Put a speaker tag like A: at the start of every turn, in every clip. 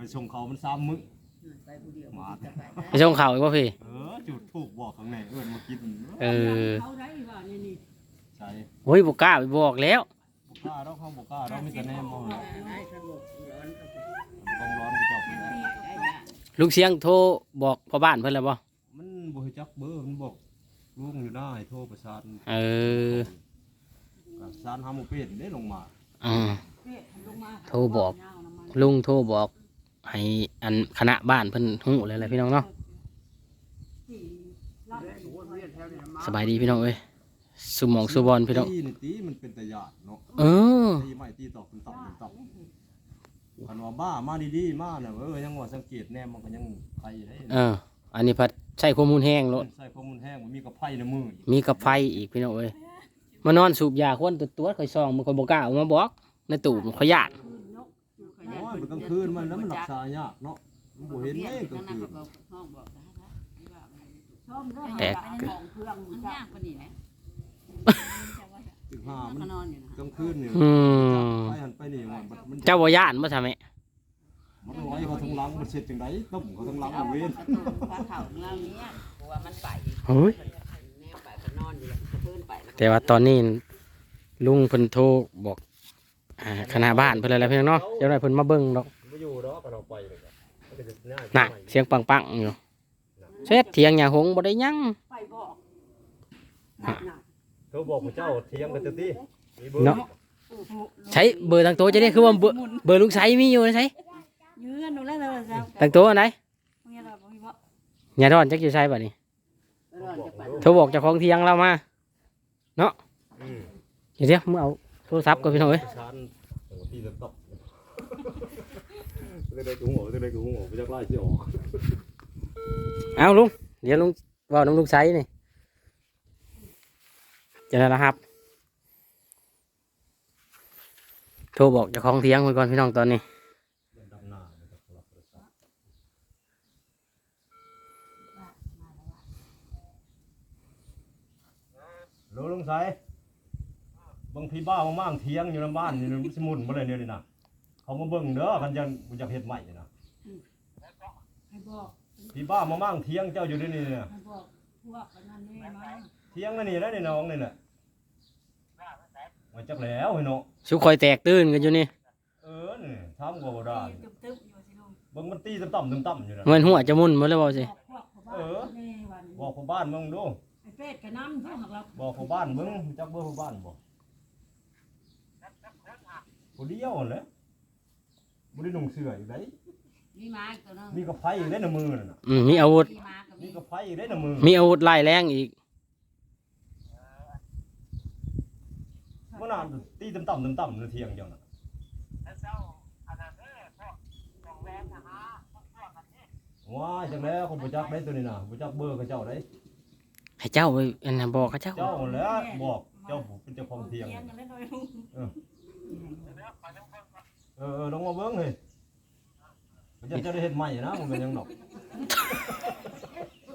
A: ไปส่งเขามันซ้ำมึง
B: ไปผู้เดียว
A: หมา
B: จะไป
C: ไปส่งข่าวอีกบ่พี่
A: เออจุดถูกบอกข้างในเอื้อนมากิน
C: เออ
D: เขาได้ว่านี่นี่
A: ใช่
C: โอ้ยบ่กล้าไปบอกแล้ว
A: บุกล้าเราเข้าบุกล้าเรามีแต่แนมมองเรา
B: ได้สงบร้อนก็
A: ต้องร้อนกระจอกอยู่แล้ว
B: ได้นะ
C: ลุงเสียงโทรบอกพ่อบ้านเพิ่นแล้วบ่
A: มันบ่ให้จักเบอร์มันบอกลุงอยู่หน้าให้โทรประสาน
C: เออ
A: ประสานหาหมู่เป็ดได้ลงมา
C: อ่า
D: เพศลงมา
C: โทรบอก ลุงโทรบอก ให้อันคณะบ้านเพิ่นฮู้เลยแหละพี่น้องเนาะสบายดีพี่น้องเอ้ยสุหมองสุบอลพี่น้อง
A: ตีนี่ตีมันเป็นตะยานเนาะ
C: เออ
A: ตีไม่ตีตอกเป็นตอกเป็นตอกคันว่าบ้ามาดีๆมาน่ะเออยังว่าสังเกตแนมมันก็ยังไผได้
C: เออ อันนี้พัดใช้ข้อมูลแห้งโลด
A: ใส่ข้อมูลแห้งมันมีกระไผในมืออีก
C: มีกับไฟอีกพี่น้องเอ้ยมานอนสูบยาควนตัวตัวๆข่อยซองมันข่อยบ่กล้าเอามาบอกในตู้มันข่อยย่าน
A: โอ้ยมันกลางคืนมันแล้วมันรักษายากเนาะมันบ่เห็นเด้กลางคืน
B: ห้องบอกได้
D: ชมด้วย
C: แตก
D: ของเครื่อง
B: มัน
D: จ้ะ
B: ยากกว่านี้แหละ
A: ถึงห้ามัน
B: ก็นอนอยู่นะ
A: กลางคืนนี่
C: อืม
A: ไปหันไปนี่มันมัน
C: เจ้าบ่ย่านบ่ทำไม
A: มันร้อยเขาทั้งหลังมันเสร็จจังไดต้มเขาทั้งหลัง
B: เอา
A: เอาเว้น
B: ประตูฟ้าเข่าเงานี้กลัวมันไป
C: เฮ้ย
B: แนวไปก็นอนอยู่แล้วก็พื้นไป
C: แต่ว่าตอนนี้ลุงเพิ่นโทรบอก อ่าคณะบ้านเพิ่นอะไรพี่น้องเนาะเดี๋ยวหน่อยเพิ่นมาเบิ่งดอก
A: บ่อยู่ดอกก็เอาไปเลยครับมันก็จะง่าย
C: น่ะเสียงปังๆอยู่เสร็จเถียงหญ้าหงบ่ได้หยัง
D: ไปบอกนั่นน่ะ
A: เขาบอกพระเจ้าเที่ยงกันเต็มที่มีเบอร์
C: เนาะ ใช้เบอร์ทางโตะจะได้คือว่าเบอร์เบอร์ลุงไสมีอยู่นะใช้
D: ยืนหนูแล้วเลยจ้ะ
C: ทางโตะอันไหน
D: มีอะไรบ่มีบ่
C: อย่าทอนจักอยู่ใช้บัดนี้
B: นอนจะไป
C: โทรบอกเจ้าของเถียงเรามา
A: อืม
C: เดี๋ยวเดี๋ยวมึงเอา โทรศัพท์ก่อนพี่น้องเอ้ย
A: ชานโอ้ที่จะตบจะได้กูหัวจะได้กูหัวไปจักไล่ที่ออก
C: เอาลุงเดี๋ยวลุงเว่าน้องลุงไสนี่จะได้นะครับ โทรบอกเจ้าของเถียงไว้ก่อนพี่น้องตอนนี้
A: ลุงไส บางพี่บ้ามากๆเที่ยงอยู่ในบ้านนี่มันสิหมุนบ่เลยเนี่ยนี่นะเขามาเบิ่งเด้อคันยังกูอยากเฮ็ดใหม่นี่นะ
D: ให้บอก
A: พี่บ้ามามากเที่ยงเจ้าอยู่ในนี่เนี่ย
D: ให้บอกพวกอันนั้นนี่มา
A: เที่ยงนั่นนี่นะนี่น้องนี่น่ะมาจักแล้วเฮ้ยเนาะ
C: สุคอยแตกตื่นกันอยู่นี่
A: เออนี่ทำก็บ่ได้
D: ตึ๊บๆอยู่สิลุง
A: เบิ่งมันตีต่ำๆต่ำๆอยู่นะ
C: มันหัวจะมุนหมาแล้วบ่สิ
D: บอกพวกเขาบ้านนี่วัน
A: บอกพ่อบ้านมึงดู
D: ไอ้เป็ดกับน้ำทุกหักเรา
A: บอกพ่อบ้านมึงจักเบอร์พ่อบ้านบ่ ผู้เดียวนั่นแหละบ่ได้นุ่งเสื้ออีกได
B: มีม้าอีกตัวนึง
A: มีกระไผอีกได้ในมือนั่นน่ะ
C: อืมมีอาวุธ
B: มีม้ากับ
A: มี
B: มี
A: กระไผอีกได้ในมือ
C: มีอาวุธไล่แรงอีก
A: มันน่ะตีต่ำๆต่ำๆในเที่ยงจังน่ะว้ายจังแล้วผมบ่จักได้ตัวนี้น่ะบ่จักเบอร์กับเจ้าได้
C: ให้เจ้าไปอันนั้นบอกกับเจ้า
A: เจ้าแหล้วบอกเจ้าเป็นเจ้าของเที่ยง
D: เถียงกันเล่นด้วยลุง
A: เออ เออลองมาเบิ้งเลยมันจะจะได้เห็นใหม่นะมันเป็นหยังดอก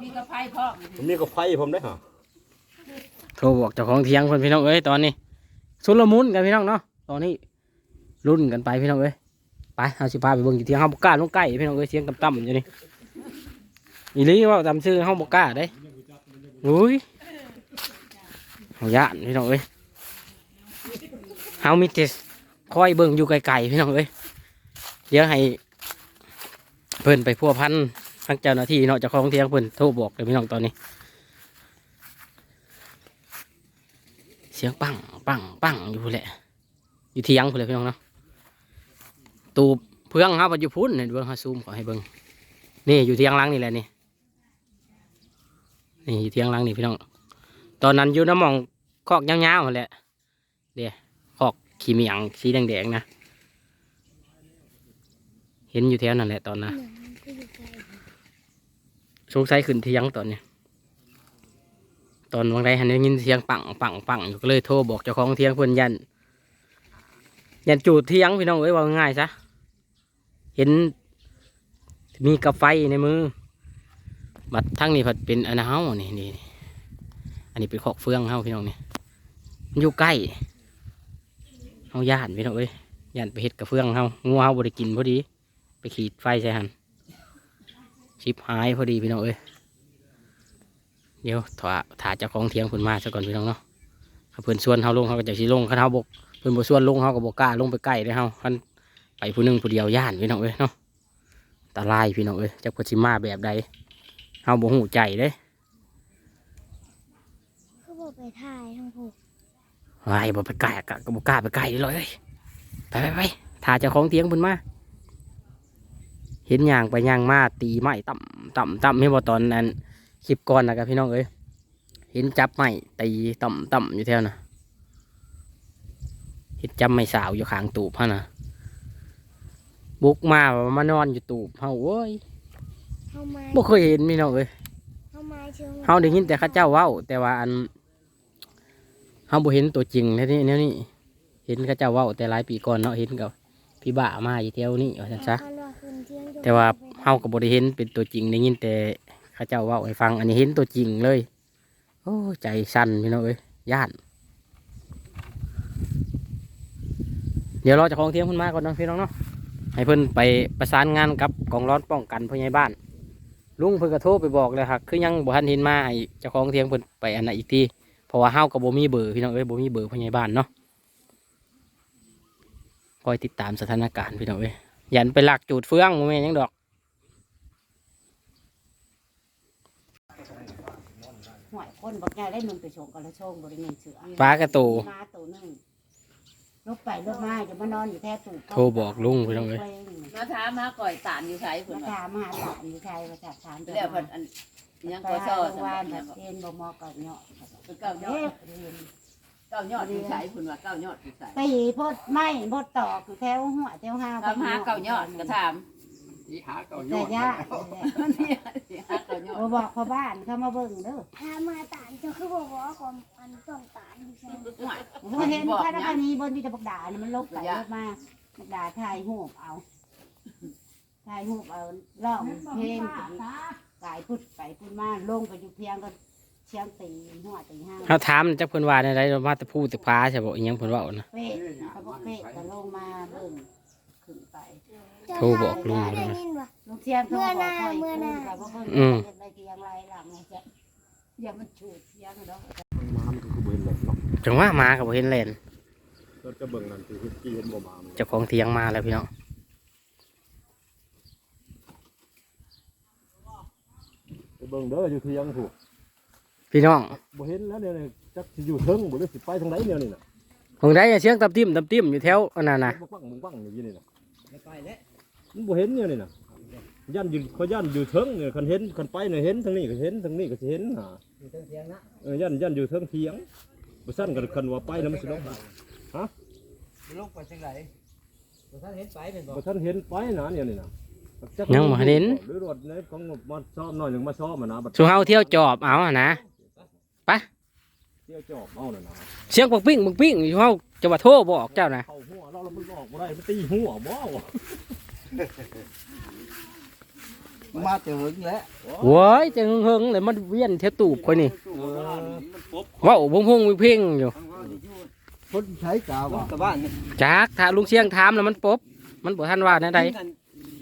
B: มีกระไฟพ่อ
A: มันมีกับไฟผมได้ฮะ
C: โทรบอกเจ้าของเถียงคนพี่น้องเอ้ยตอนนี้สุลมุนกันพี่น้องเนาะตอนนี้รุ่นกันไปพี่น้องเอ้ยไปเอาสิพาไปเบิ่งอยู่เถียงเฮาบ่กล้าลงใกล้พี่น้องเอ้ยเสียงต่ำๆอยู่นี่อีหลีเว่าตามชื่อเฮาบ่กล้าเด้อุ้ยเฮาย่านพี่น้องเอ้ยเฮามีแต่ คอยเบิ่งอยู่ไกลๆพี่น้องเอ้ยเดี๋ยวให้เพิ่นไปพัวพันทางเจ้าหน้าที่เนาะเจ้าของเถียงเพิ่นโทรบอกเลยพี่น้องตอนนี้ เสียงปังปังปังอยู่แหละ อยู่เทียงพู้นแหละพี่น้องเนาะตูบเพื่องครับอยู่พุ่นเนี่ยเบิ่งฮาซูมขอให้เบิ่งนี่อยู่เทียงหลังนี่แหละนี่นี่อยู่เทียงหลังนี่พี่น้องตอนนั้นอยู่น้ำมองคอกยาวๆนั่นแหละเดี๋ยวคอก ขี้เมียงสีแดงๆนะ เห็นอยู่แถวนั่นแหละตอนนั้นสงสัยขึ้นเทียงตอนเนี้ยตอนวันใดหันได้ยินเสียงปังปังปังอยู่ก็เลยโทรบอกเจ้าของเทียงเพื่อนยันยันจูดเทียงพี่น้องเอ้ยว่าง่ายซะเห็นมีกระไฟในมือ บัดทั้งนี้ผัดเป็นอันเฮานี่นี่อันนี้เป็นขอกเฟืองเฮาพี่น้องนี่มันอยู่ใกล้ เฮาย่านพี่น้องเอ้ยย่านไปเห็ดกับเฟืองเฮางูเฮาบริกินพอดี ไปขีดไฟใส่หันชิปหายพอดีพี่น้องเอ้ยเดี๋ยวถาถาเจ้าของเทียงเพิ่นมาซะก่อนพี่น้องเนาะถ้าเพิ่นชวนเฮาลงเฮาก็จะสิลงคันเฮาบกเพิ่นบ่ชวนลงเฮาก็บ่กล้าลงไปใกล้เด้เฮาคันไปผู้หนึงผู้เดียวย่านพี่น้องเอ้ยเนาะอันตรายพี่น้องเอ้ยจักเพิ่นสิมาแบบใดเฮาบ่ฮู้ใจเด้
E: เขาบอกไปถ่ายทั้งผูก
C: ไอ้บ่ไปใกล้อะกะก็บ่กล้าไปใกล้เลยเอ้ยไปไปไปถ้าเจ้าของเตียงเพิ่นมา เห็นย่างไปย่างมาตีไม้ต่ำต่ำต่ำให้บ่ตอนนั้น คลิปก่อนนะครับพี่น้องเอ้ย เห็นจับไม้ตีต่ำต่ำอยู่แถวน่ะ เห็นจับไม้สาวอยู่ข้างตูบฮะน่ะบุกมาว่ามานอนอยู่ตูบเฮาโว้ย
E: เข้ามา
C: บ่เคยเห็นพี่น้องเอ้ย
E: เข้ามาเชิง
C: เฮาได้ยินแต่เข้าเจ้าเว้า แต่ว่าอัน เฮาบ่เห็นตัวจริงแท้นี่แนวนี้ เห็นเข้าเจ้าเว้าแต่หลายปีก่อนเนาะเห็นกับพี่บ้ามาอยู่แถวนี้ว่าซั่นซะ
E: เอาล่ะขึ้นเที่ยงจน
C: แต่ว่า
E: ไป
C: เฮาก็บ่ได้เห็นเป็นตัวจริงได้ยินแต่เข้าเจ้าเว้าให้ฟัง อันนี้เห็นตัวจริงเลย โอ้ใจสั่นพี่น้องเอ้ยย่านเดี๋ยวเราจะของเทียมเพิ่นมาก่อนเนาะพี่น้องเนาะให้เพิ่นไปประสานงานกับกองร้อนป้องกันผู้ใหญ่บ้าน ลุงเพิ่นก็โทรไปบอกเลยครับคือยังบ่ทันเห็นมาให้เจ้าของเทียงเพิ่นไปอันนั้นอีกที เพราะว่าเฮาก็บ่มีเบอร์พี่น้องเอ้ยบ่มีเบอร์ผู้ใหญ่บ้านเนาะคอยติดตามสถานการณ์พี่น้องเอ้ยยันไปลักจูดเฟืองบ่แม่นหยังดอก
B: ห่วยคนบอกแกได้นุ่งไปชงกันแล้วชงบริเวณเสือ
C: ปลากระตู
B: มาตัวหนึงลบไปลบมาจะมานอนอยู่แท้ตูบ
C: โทรบอกลุงพี่น้องเอ้ย
B: มาถามมาก่อยตานอยู่ไส
E: มา
B: เพิ่น
E: ถามหาหลานอยู่ไทยมาถามถาม
B: แล้วเพิ่นอัน ยัง
E: ไป
B: ก็
E: หา
B: ซ้อ
E: โรงพยาบาล
B: จั
E: แบ
B: ง
E: บ
B: ว่า
E: เรียนบ่มอกับเนาะ
B: เก้ายอ
E: เอ๊ะ
B: ด
E: เรียน
B: เก้ายอดอยู่ไสเพิ่นว่าเก้ายอดอยู่ไส
E: ตีพดไม้พดตอกอยู่แถวหัวแถวห้า
B: ถามหาเก้ายอดก็ถาม
E: แต่ย่า
B: นี่หาเก้ายอด
E: โอ้บอกพ่อบ้านเข้ามาเบิ่งเด้อ
F: ถ้ามาตานจะคือบอกว่าก่อนอันต้องตานอยู่ใช่ไหม
B: ห่วย
E: ผมเห็นพระนครนี้บนมีแต่บักดาเนี่ยมันลบไปลบมาบักดาถ่ายหูปเอาถ่ายหูปเอาร้องเพลง กายพุดไปพุดมาลงไปอยู่เพียงก็เชียงตีหัวตีห้าง
C: เฮาถามจักเพิ่นว่าในใดเรามาแต่พูดแต่พาใช่บ่อีหยังเพิ่นเว้านะ
E: เป๊ะเขาบอกเป๊ะก็ลงมาเบิ่งขึ้นไป
C: โทรบอกลุง
F: ได้ยินปะ
E: ลูกเชียงเขาบอกคอย
F: เมื่อหน้า
E: เขาบอกคอย
C: อืม
E: เฮ็ดไปเทียงไรหลังเนี่ยจะอย่ามันฉูดเทียงเนาะ
A: มามันก็คือบ่เห็นเลยเนาะ
C: จังว่ามาก็บ่เห็นแล่น
A: รถก็เบิ่งนั่นคือกี่เห็นบ่มามัน
C: เจ้าของเทียงมาแล้วพี่น้อง
A: ไป เบิ่งเด้ออยู่เที่ยงถูก
C: พี่น้อง
A: บ่เห็นแล้วเนี่ยจักสิอยู่เทิงบ่หรือสิไปทางไหนเนี่ยนี่น่ะ
C: ของใดอะเสียงตับติ้มตับติ้มอยู่แถวอันนั้นน่ะ
A: บักบังบังบังอยู่นี่น่ะไปแล้วมันบ่เห็นเนี่ยนี่น่ะยันอยู่เขายันอยู่เทิงเนี่ยคันเห็นคันไปเนี่ยเห็นทางนี้ก็เห็นทางนี้ก็สิเห็นหา
G: อยู่เทิงเทียงนะ
A: เออยันยันอยู่เทิงเถียงบ่ซั่นก็คันว่าไปแล้วมันสิลง
G: ลงไปจังไหนบ่ท่านเห็นไปเป็นบ่
A: บ่ทันเห็นไปนะเนี่ยนี่น่ะจัก
C: ยังบ่เห็น
A: หรือรถในของมาซ้อมหน่อยหนึงมาซ้อมมานะบัด
C: สู่เฮาเที่ยวจอบเอาอะนะ
A: เที่ยวจอบเอาน่ะนะ
C: เสียงปักปิ้งปักปิ้งอยู่เฮาจะว่าโทรบอกเจ้านะ
A: เข้าหัวเราแล้วมันออกบ่ได้มันตีหัวบ่วะ
G: มาเจอหึงแล้ว
C: โว้ยจะเฮงๆเลยมันเวียนเที่ยวตูบคนนี่
A: เออ
C: เว้าพงพงเพ่งๆอยู่
G: คนใช้กาวกับบ้าน
C: จักถ้าลุงเสียงถามแล้วมันปบมันบ่ทันว่าแนวใด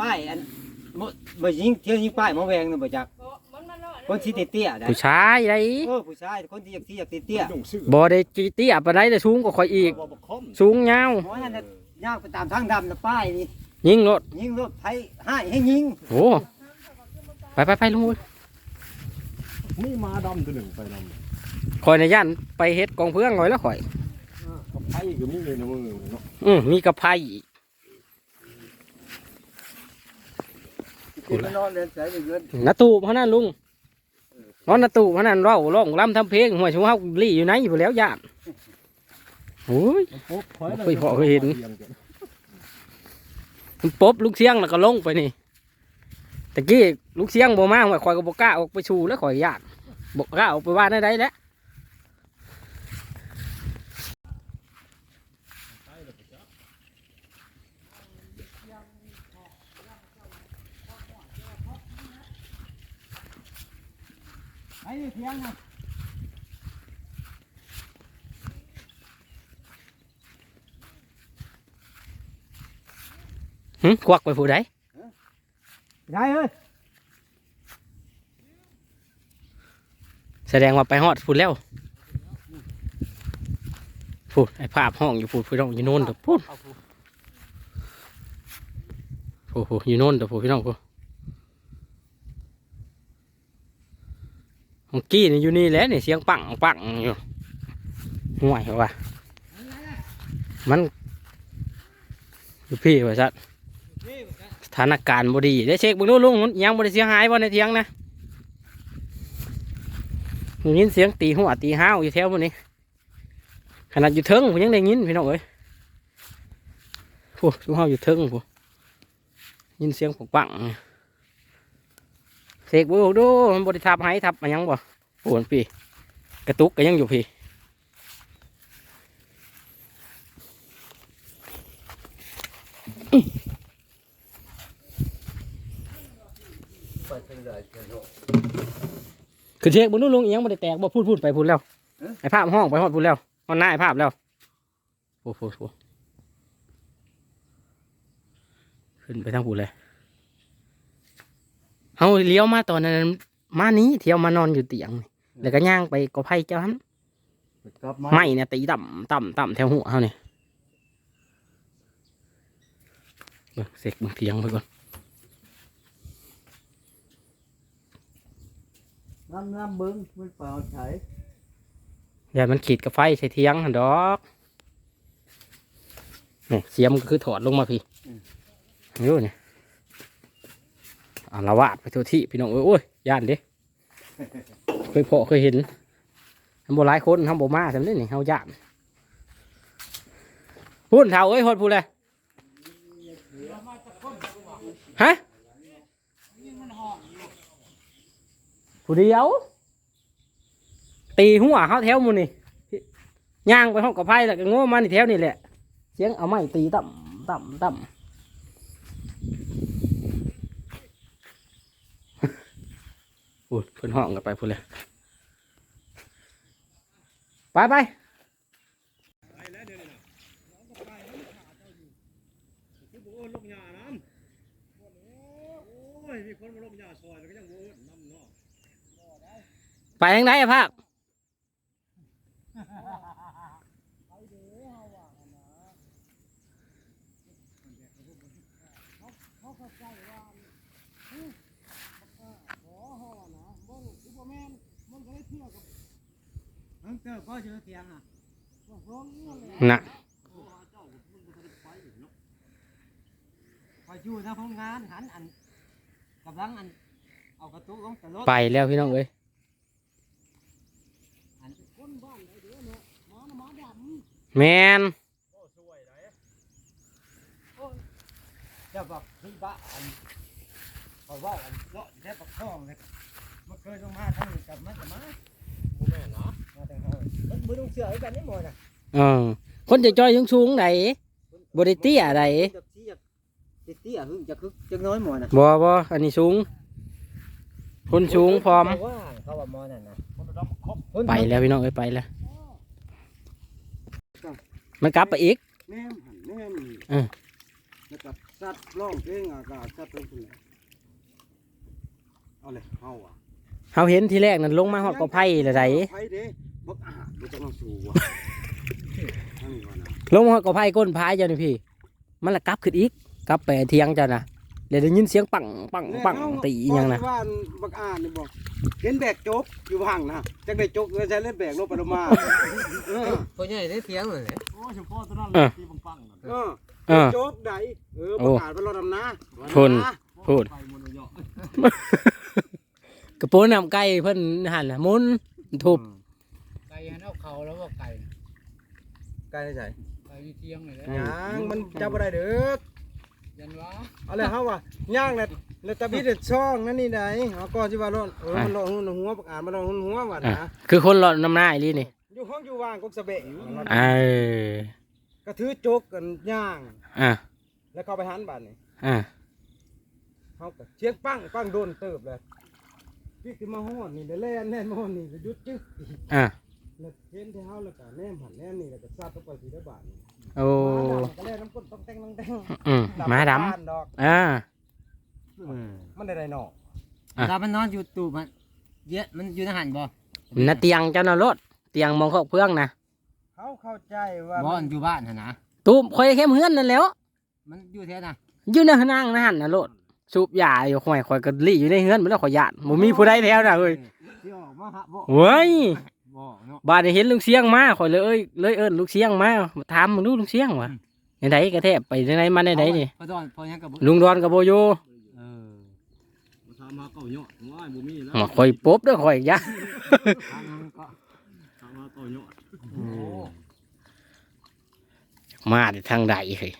G: ป้ายอันบ่บ่ยิงเที่ยวยิงป้ายมาแวงนี่บ่จักคนที่เตี้ยๆได้
C: ผู้ชายได
G: เออผู้ชายคนที่อยากที่อยากเตี้ย
A: ยุ่งซื่อ
C: บ่ได้จีเตี้ยปานใดแต่สูงกว่าข่อยอีก
A: บ่บ่คอม
C: สูงยาว
G: ๆเพราะนั่นน่ะย่างไปตามทางดำน่ะป้ายนี่
C: ยิงรถ
G: ยิงรถไถให้ให้ยิง
C: โอ้ไปไปไปลุงเว้ย
A: มีมาดำตัวหนึ่งไปนำ
C: ข่อยในย่านไปเฮ็ดกองเพื่องหน่อยแล้วข่อย
A: กับไผก็มีในมือเนาะ
C: อืมมีกระไพอีก
G: กินนอนเล่นใส่เงิน
C: นาตูเพราะนั้นลุงนอนนาตูเพราะนั้นเราร้องรำทำเพลงหัวชูเฮาลี่อยู่ไหนอยู่แล้วย่านโอ้ย
A: มันปุ๊บข่อย
C: ไปพอเคยเห็นมันปบลูกเสียงแล้วก็ลงไปนี่ตะกี้ลูกเสียงบ่มาว่าข่อยก็บ่กล้าออกไปชูแล้วข่อยยานบ่กล้าออกไปว่าได้ไดแล้ว
G: ไอ้เทียงน่ะ
C: หึควักไปผู้ใด
G: ได้เอ้ย
C: แสดงว่าไปฮอดพูดแล้วพูดไอ้ภาพห้องอยู่พูดพี่น้องอยู่โน่นเถอะพูดโอ้โหอยู่โน่นเถอะพูดพี่น้องพูด ของกี้นี่อยู่นี่แหละนี่เสียงปังปังอยู่ห่วยว่ะมันอยู่พี่ว่าสัตสถานการณ์บดีได้เช็คบึงดูลุงยังบริเสียงหายบ่ในเทียงนะยินเสียงตีหัวตีห้าวอยู่แถวมันนี้ขนาดอยู่เทิงผมยังได้ยินพี่น้องเอ้ยโอ้ชูห้าวอยู่เทิงผมยินเสียงปกปัง เสกบุดูมันบริทับให้ทับมันยังบ่โอ้นพี่ กระตุกก็ยังอยู่พี่
G: เปิดเป็นเชิญโลก
C: คือเช็คบุญลุงอิหยังบ่ได้แตกบ่พูดพูดไปพูดแล้วไอ้ภาพห้องไปฮอดพูดแล้วฮอดหน้าไอ้ภาพแล้วโอ้โหขึ้นไปทางพูดเลย เฮาเลี้ยวมาตอนนั้นมานี้เที่ยวมานอนอยู่เตียงนี่แล้วก็ย่างไปกอไผ่เจ้าหัน
A: กลับมา
C: ไม้เนี่ยตีต่ำต่ำต่ำแถวหัวเขาเนี่ยเบิ่งเสกเบิ่งเทียงไปก่อน
G: น้ำน้ำเบิ้งมันเปล่าใช้
C: อย่ามันขีดกับไฟใส่เทียงหั่นดอกนี่เสียมก็คือถอดลงมาพี่นี่เนี่ย อาละวาดไปทั่วที่พี่น้องเอ้ยโอ้ยย่านเดิเคยพอเคยเห็นทำโบหลายคนทำโบมาสำเร็จนี่เฮาย่านพูดเท่าเอ้ยฮอดพูดเลยฮะผู้เดียว ตีหัวเขาแถวหมูนี่ย่างไปห้องกับไพ่แล้วก็โง่มานี่แถวนี่แหละเสียงเอาไม้ตีต่ำต่ำต่ำ พูดเพิ่นห้องกันไปพูดเลยไปไป
A: ไปทางไหนอะภาคก็ไปแล้วขา เจ้าอยู่คือบ่เอิ้นลูกหญ้าน้ำโอ้ยมีคนมาลูกหญ้าซอยแล้วก็ยังบ่เอิ้นน้ำเนาะ
C: ไปทางไหนอะภาคน่ะ
G: พออยู่ทางห้องงานหันอันกำลังอันเอากระตุกลงแต่รถ
C: ไปแล้วพี่น้องเอ้ย
G: อัน
C: แมน
A: โอ้สวยได้
G: จะบอกพี่บ้าอันเขาว่าอันเลาะแค่ปักท้องเลยมันเคยลงมาทางนี้กลับมากับมา
A: บ่แม่นนะ
G: มาแต่ เขามันมือลงเสือไอ้กันนี่หมดอะ
C: เออคนจะจอยสูงๆไหนบ่ได้เตี้ยใด
G: จะเตี้ยจะเตี้ยหึงจะคึกจะน้อยหมดอะ
C: บ่บ่อันนี้สูง คนสูงพร้อม
G: เขาว่าเขาว่ามอนั่นนะ
A: คนดำครบ
G: คน
C: ไปแล้วพี่น้องเอ้ยไปแล้วมันกลับไปอีก
H: แนมหันแนมนี่
C: เออ
H: แล้วก็สัตว์ร้องเพลงอากาศสัตว์เป็นคนเอาเลยเอาอะ
C: เฮาเห็นทีแรกนั่นลงมาฮอดกอไผ่ละได
H: ไผ่เด้บักอาหารบ่ต้องสู้ว่ะอันนี้ว่านะ
C: ลงมาฮอดกอไผ่ก้นพายเจ้านี่พี่ มันละกลับขึ้นอีกกลับไปเทียงเจ้าน่ะแล้วได้ยินเสียงปังปังปังตีอีหยังน่ะ
H: ว่าว่าบักอาหารนี่บอกเห็นแบกโจกอยู่ห่างนะจักได้โจกเลยใช้เล่นแบกลงไปลงมาเออ
G: ตัวใหญ่ได้เทียงเลย
A: โอ้ยเฉพาะตัวนั้น
C: เออ
A: ที่ปังๆนั่น
H: เออ
C: เออ
H: โจกใดเออ
C: โอ้
H: บักอาหารไปรอดำนา
C: ทุนพูด
A: ไปหมดเลยเนาะ
C: ก ระโปรงน้ำไก่เพิ่นหั่นน่ะหมุนทุบ
I: ไก่หันเอาเขาแล้วว่าไก่น่ะ
G: ไกลใส่
I: ไก่อยู่เทียงเลยแหละ
H: ย่างมันจับบ่ได้เด้อ
I: ยันวะ
H: เอาเลยเฮาว่าย่างแล้วแล้วตะบิดเด็ดช่องนั่นนี่ได้เฮาก็สิว่าร้อนเออมันร้อนหัวบักอาหารมันร้อนหัวว่า
C: อะ
H: นะ
C: คือคนหลอดน้ำหน้าอีหลีนี่
H: อยู่ห้องอยู่ว่างกกสะเบะ
C: เออ
H: ก็ถือโจกกันย่าง
C: อะ
H: แล้วเข้าไปหันบาดนี่
C: อะ
H: เขาก็เชียงปังปังโดนเติบเลย พี่คือมาฮอดนี่เดี๋ยวแล่นแน่นมาฮอดนี่ก็หยุดจึ๊ก
C: อะ
H: แล้วเห็นที่เฮาแล้วก็แนมหันแนมนี่แล้วก็ซัดเข้าไปสีได้บาทนี่
C: โอ้
H: หมาดำก็แล่นน้ำก้นต้องแต่งต้องแต่ง
C: อืมหมาด
H: บ้นดอกำ
C: อ่า
G: อืม
H: มันได้ไรหนอ
C: อะ
G: ถ้ามันนอนอยู่ตูบมันเยอะมันอยู่ในหันบ่
C: น่ะเตียงเจ้าน่ะรถเตียงมองเข้าเพื่องนะ
H: เขาเข้าใจว่า
G: บ่
H: มั
G: อนนอยู่บ้านหั่นนะ
C: ตูมคอยเข้มเฮือนนั่นแหล้ว
G: มันอยู่แท้น่ะ
C: อยู่ในนั่งนะหันน่ะรถ สูบยาอยู่ข่อยข่อยก็ลี่อยู่ในเฮือนบ่แล้วข่อยยานบ่มีผู้ใดแถวน่ะเอ้ย
G: ที่ออกมาหาบ่
C: เว้ย
G: บ่เนาะ
C: บาดนี้เห็นลุงเสียงมาข่อยเลยเอ้ยเลยเอิ้นลุงเสียงมาถามมึงดูลุงเสียงวะในไหนกระแทบไปในไหนมาในไหนนี่
G: พอดอนพอยังกับบ่
C: ลุงดอนกับโบอยู่
G: เออ
A: มาทำมาเก่าหยอดง่ายบ่มีแล้ว
C: มาข่อยปุ๊บเด้อข่อยยะ
G: ทางนั้นก็
A: ทำมาเก่าหยอด
G: โอ้
C: มาแต่ทางใดเฮ้ย